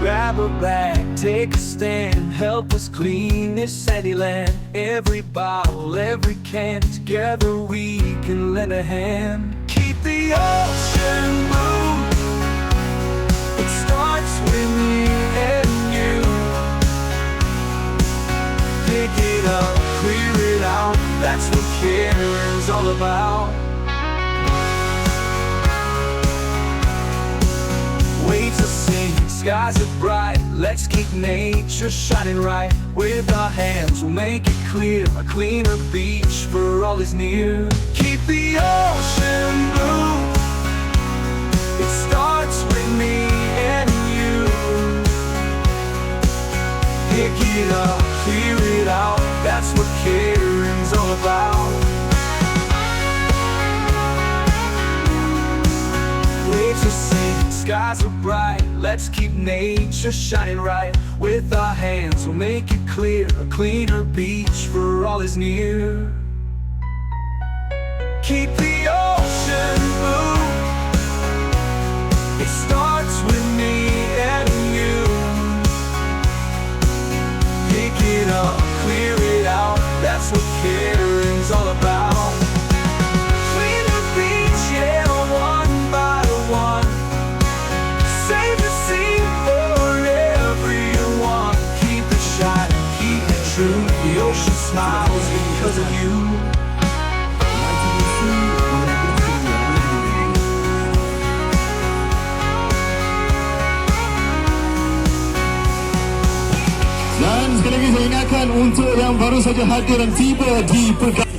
Grab a bag, take a stand, help us clean this sandy land. Every bottle, every can, together we can lend a hand. Keep the ocean blue. All about. Waves are singing, skies are bright. Let's keep nature shining right. With our hands, we'll make it clear. A cleaner beach for all is near. Keep the ocean blue. It starts with me and you. Pick it up, skies are bright. Let's keep nature shining right. With our hands, we'll make it clear. A cleaner beach for all is near. Keep smiles because of you. Dan sekali lagi saya ingatkan untuk yang baru saja hadir dan tiba di perkara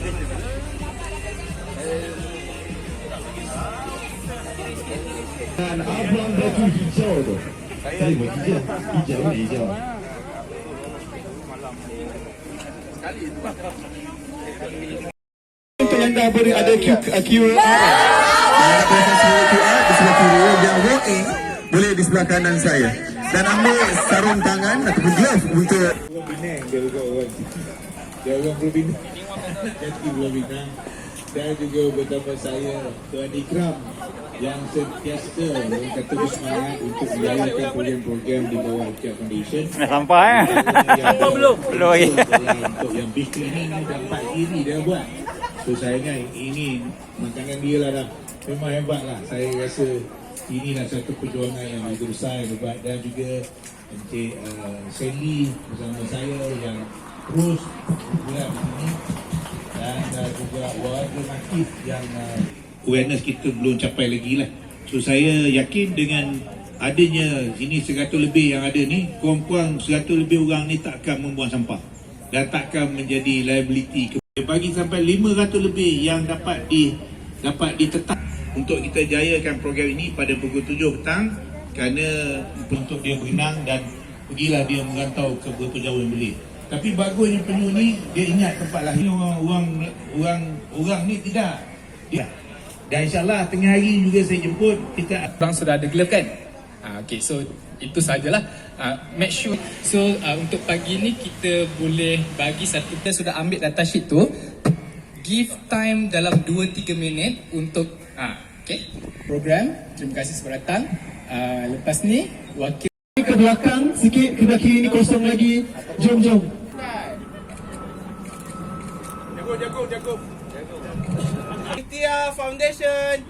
dan abang baju hijau tu. Saya baju hijau, hijau ni hijau. Untuk yang dah beri ada uh, QR Ada proses QR di sebelah kiri. Yang walk in boleh di sebelah kanan saya. Dan ambil sarung tangan ataupun glove untuk Orang Penang dia orang Dia orang Pulau Pinang Kaki Pulau Pinang Dan juga bersama saya Tuan Ikram Yang sentiasa kata bersemangat Untuk menjalankan program-program di bawah Ikram Foundation. Dah sampai eh? Belum? Belum lagi. Untuk yang beef cleaning ni dah empat kiri dia buat. So saya ingat ini Makanan dia lah dah. Memang hebat lah. Saya rasa inilah satu perjuangan yang besar yang hebat Dan juga Encik uh, Sally bersama saya yang terus bergerak di Makif yang uh, awareness kita belum capai lagi lah. So saya yakin dengan adanya sini 100 lebih yang ada ni, kurang-kurang 100 lebih orang ni takkan membuang sampah dan takkan menjadi liability. Dia bagi sampai 500 lebih yang dapat di dapat ditetap untuk kita jayakan program ini pada pukul 7 petang kerana untuk dia berenang dan pergilah dia merantau ke berapa jauh yang boleh. Tapi bagusnya penyu ni dia ingat tempat lahir orang orang orang orang ni tidak. Dia. Dan insyaAllah tengah hari juga saya jemput kita Orang sudah ada glove kan? Uh, okay, so itu sajalah. Uh, make sure. So uh, untuk pagi ni kita boleh bagi satu. Kita sudah ambil data sheet tu. Give time dalam 2-3 minit untuk uh, okay. program. Terima kasih sebab datang. Uh, lepas ni wakil ke belakang sikit, ke kiri ni kosong lagi. Jom, jom. Itia Foundation.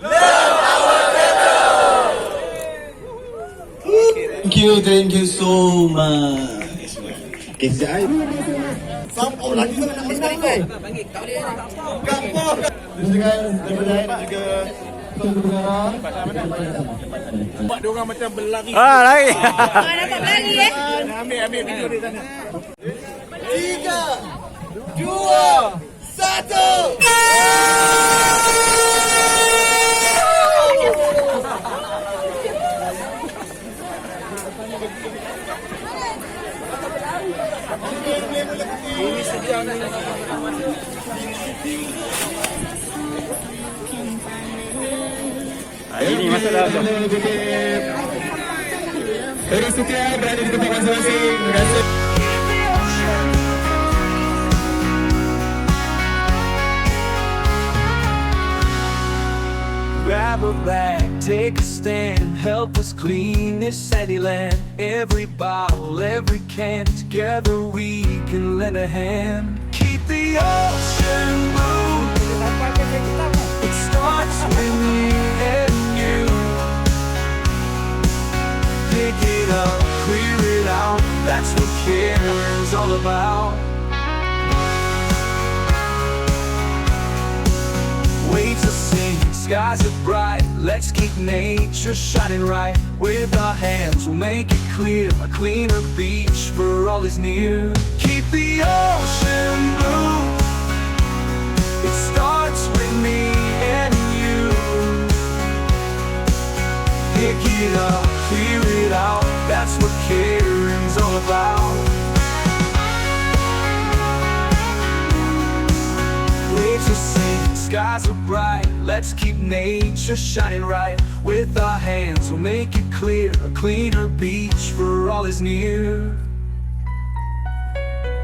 Thank you, thank you so much. Okay, Sampai lagi mana nak sekali kan? Kampung. Dengan daripada juga. Buat dia orang macam berlari. Ah, lagi. Ah, dapat berlari eh. Ambil ambil video di sana. Tiga, dua, satu. ini masalah apa? Setia berada di tempat masing-masing. Grab a bag, take a stand, help us clean this sandy land. Every bottle, every can, together we can lend a hand. Keep the ocean blue. It starts with me and you. Pick it up, clear it out. That's what caring's all about. Waves are singing, skies are bright. Let's keep nature shining right. With our hands, we'll make it clear. A cleaner beach for all is near. Keep the ocean blue. It starts with me and you. Pick it up, clear it out. That's what caring's all about. Waves are sing, skies are bright. Let's keep nature shining right. With our hands, we'll make it clear. A cleaner beach for all is near.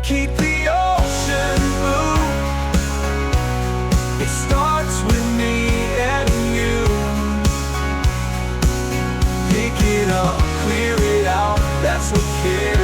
Keep the ocean blue. It starts with me and you. Pick it up, clear it out. That's what caring's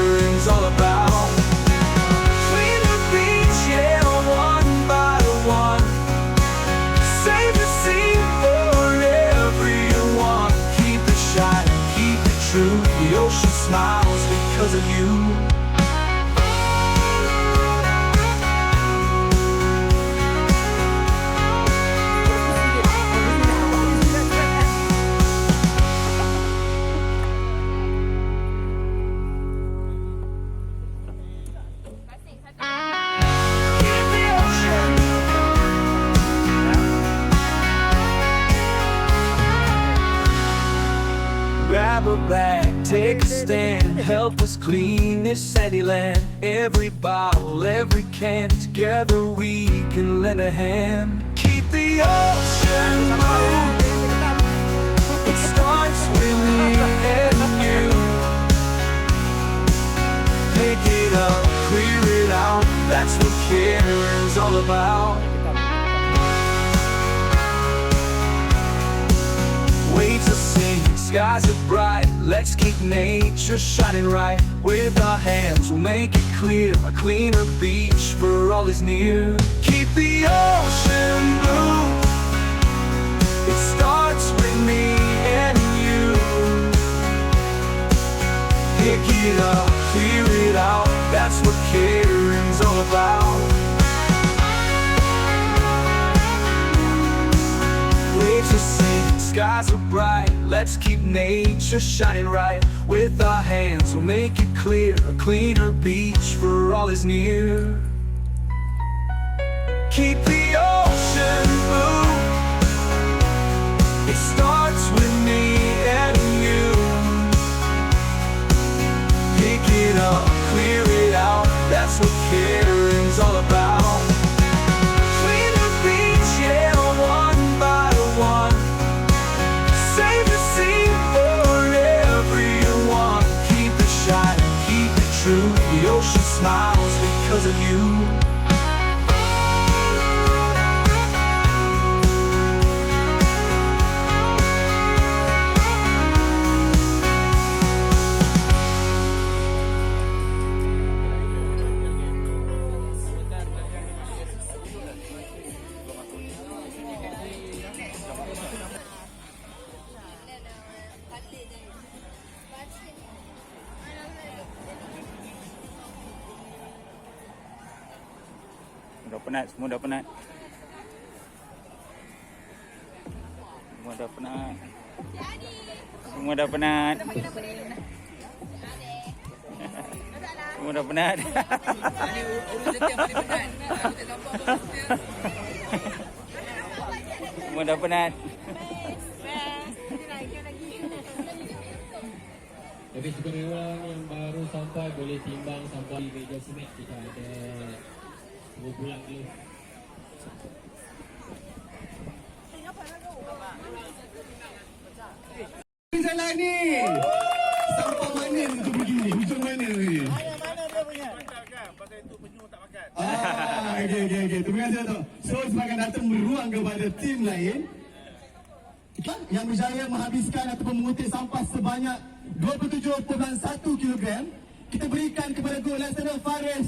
help us clean this sandy land. Every bottle, every can, together we can lend a hand. Keep the ocean blue. It starts with me and you. Pick it up, clear it out. That's what caring's all about. Skies are bright. Let's keep nature shining right. With our hands, we'll make it clear. A cleaner beach for all is near. Keep the ocean blue. It starts with me and you. Pick it up, clear it out. That's what caring's all about. Waves are skies are bright. Let's keep nature shining right. With our hands, we'll make it clear. A cleaner beach for all is near. Keep the because of you. Dah penat, semua dah penat. Semua dah penat. Semua dah penat. Semua dah penat. Semua dah penat. Jadi kepada orang yang baru sampai boleh timbang sampai di meja semek kita ada dua bulan dulu. Sana ni. Sampah mana tu pergi? Hujung mana ni? Ah, okey okey okey. Terima kasih Dato'. So sebab datang beruang kepada tim lain. yang berjaya menghabiskan ataupun mengutip sampah sebanyak 27.1 kg kita berikan kepada gol Laksana Faris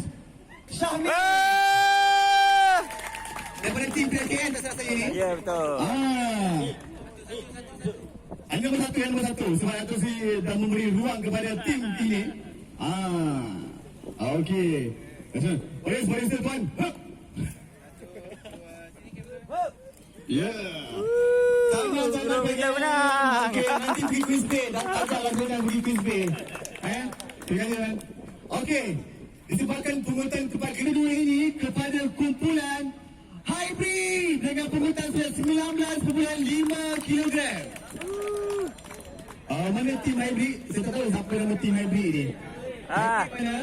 Syahmi daripada tim PKN tak salah saya ni Ya betul. Ah. Yang nombor satu, yang nombor satu. Sebab itu si dah memberi ruang kepada tim ini. Ah. Okey. Baris, baris tuan. Hup. Ya. Sana, sana. kita menang. Okey, nanti pergi quiz bay. Dah ajak lah saya pergi quiz bay. Eh? Terima kasih, tuan. Okey. Disebabkan pungutan tempat kedua ini kepada kumpulan hybrid dengan pungutan sudah 19.5 kg. Uh, mana tim hybrid? Saya tak tahu siapa nama tim hybrid ni. Ah. Mana?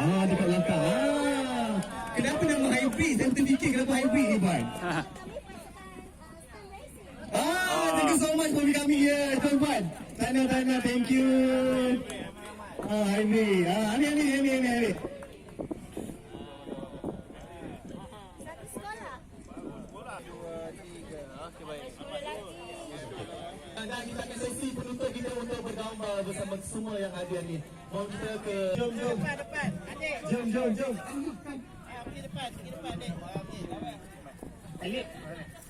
Ah, dekat belakang. Ah. Kenapa nama hybrid? Saya terfikir kenapa hybrid ni, Puan? Ah, thank you so much for kami ya, tuan puan. Tana, thank you. Ah, hybrid. Ah, ambil, ambil, ambil, ambil, kita akan sesi penutup kita untuk bergambar bersama semua yang hadir ni. Mau kita ke... Jom, jom. Depan, depan. Jom, jom, jom. Pergi depan, pergi depan. Adik.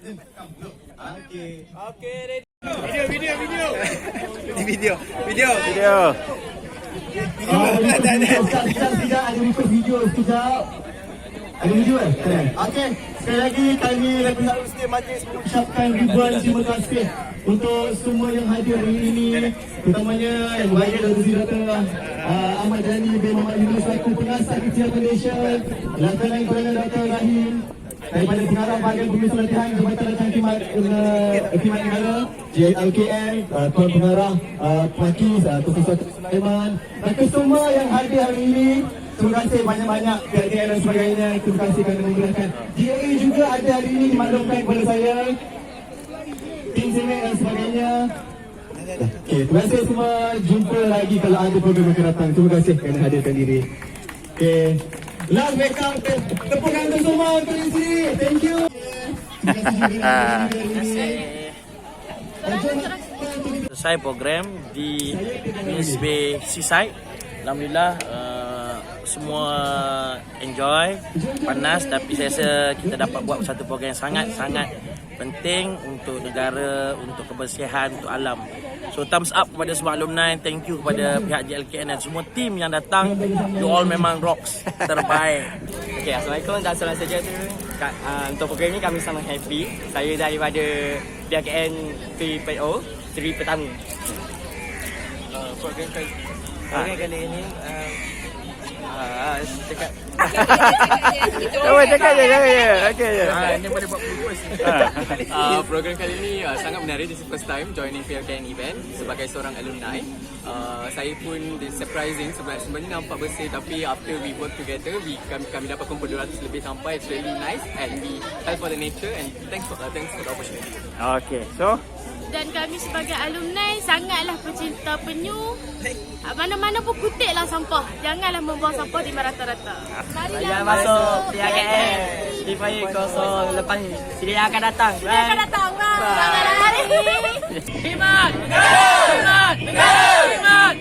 Jom, come, look. Okey. Okay, ready. Video. Ah, sekejap, sekejap, sekejap. Ada request video sekejap. Ada video eh? Okey, sekali lagi kami Rakyat Universiti Majlis mengucapkan ribuan terima kasih untuk semua yang hadir hari ini. Terutamanya yang berada dari sini Dr. Uh, Ahmad Dhani bin Muhammad Yunus selaku pengasas Kecil Foundation. Laksana yang Dr. Rahim daripada pengarah bahagian pengurusan latihan Jabatan Latihan Khidmat uh, Khidmat Negara JLKN uh, Tuan Pengarah Pakis uh, Tuan Satu Sulaiman dan kesemua yang hadir hari ini terima kasih banyak-banyak PRDN dan sebagainya terima kasih kerana memudahkan DAA juga ada hari ini dimaklumkan kepada saya Semek dan sebagainya Okay, terima kasih semua. Jumpa lagi kalau ada program akan datang. Terima kasih kerana hadirkan diri. Okay. Last backup. Tepukan untuk semua untuk di sini. Thank you. Terima kasih. selesai program di Miss Bay Seaside. Alhamdulillah uh, semua enjoy, panas tapi saya rasa kita dapat buat satu program yang sangat-sangat penting untuk negara, untuk kebersihan, untuk alam. So thumbs up kepada semua alumni, thank you kepada pihak JLKN dan semua tim yang datang. You all memang rocks, terbaik. Okay, Assalamualaikum dan salam sejahtera. Kat, uh, untuk program ini kami sangat happy. Saya daripada PKN 3.0, 3 pertama. Uh, program kali, program kali ini uh, uh, dekat Coba cakap je, cakap je. Okey je. Ah, ini boleh buat purpose. uh, program kali ini uh, sangat menarik. This is first time joining PLKN event sebagai seorang alumni. Uh, saya pun surprising sebab sebenarnya nampak bersih tapi after we work together, we kami, kami dapat kumpul 200 lebih sampah. It's really nice and we help for the nature and thanks for uh, thanks for the opportunity. Okey. So, Dan kami sebagai alumni sangatlah pecinta penyu. Ah, Mana-mana pun kutiklah sampah. Janganlah membuang sampah di rata-rata. Marilah masuk PLKN. Divaya kosong lepas sini akan datang. Dia akan datang. Selamat hari. Himat! Himat! Himat!